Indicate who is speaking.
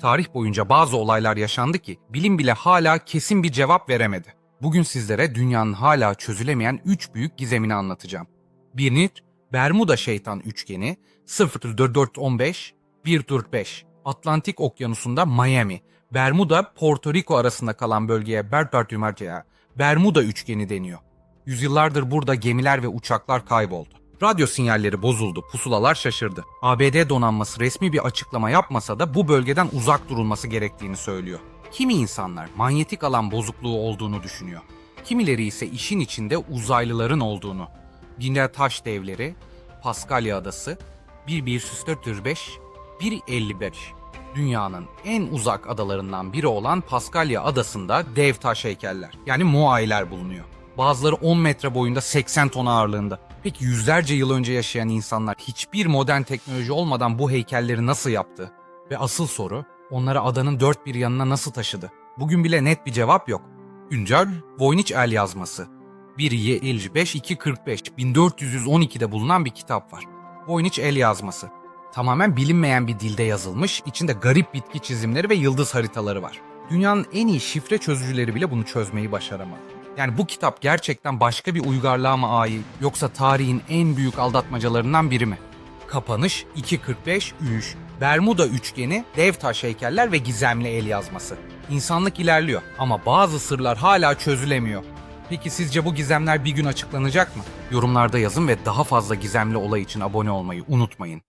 Speaker 1: Tarih boyunca bazı olaylar yaşandı ki bilim bile hala kesin bir cevap veremedi. Bugün sizlere dünyanın hala çözülemeyen 3 büyük gizemini anlatacağım. Birinci, Bermuda şeytan üçgeni 0415 145 Atlantik Okyanusu'nda Miami, Bermuda, Porto Rico arasında kalan bölgeye Bermuda Bermuda üçgeni deniyor. Yüzyıllardır burada gemiler ve uçaklar kayboldu. Radyo sinyalleri bozuldu, pusulalar şaşırdı. ABD donanması resmi bir açıklama yapmasa da bu bölgeden uzak durulması gerektiğini söylüyor. Kimi insanlar manyetik alan bozukluğu olduğunu düşünüyor. Kimileri ise işin içinde uzaylıların olduğunu. Binler taş devleri, Paskalya adası, 1145, 155. Dünyanın en uzak adalarından biri olan Paskalya adasında dev taş heykeller yani Moai'ler bulunuyor. Bazıları 10 metre boyunda 80 ton ağırlığında. Peki yüzlerce yıl önce yaşayan insanlar hiçbir modern teknoloji olmadan bu heykelleri nasıl yaptı? Ve asıl soru onları adanın dört bir yanına nasıl taşıdı? Bugün bile net bir cevap yok. Güncel Voynich el yazması. 1.55-2.45 1412'de bulunan bir kitap var. Voynich el yazması. Tamamen bilinmeyen bir dilde yazılmış, içinde garip bitki çizimleri ve yıldız haritaları var. Dünyanın en iyi şifre çözücüleri bile bunu çözmeyi başaramadı. Yani bu kitap gerçekten başka bir uygarlığa mı ait yoksa tarihin en büyük aldatmacalarından biri mi? Kapanış 2.45 3 Bermuda üçgeni, dev taş heykeller ve gizemli el yazması. İnsanlık ilerliyor ama bazı sırlar hala çözülemiyor. Peki sizce bu gizemler bir gün açıklanacak mı? Yorumlarda yazın ve daha fazla gizemli olay için abone olmayı unutmayın.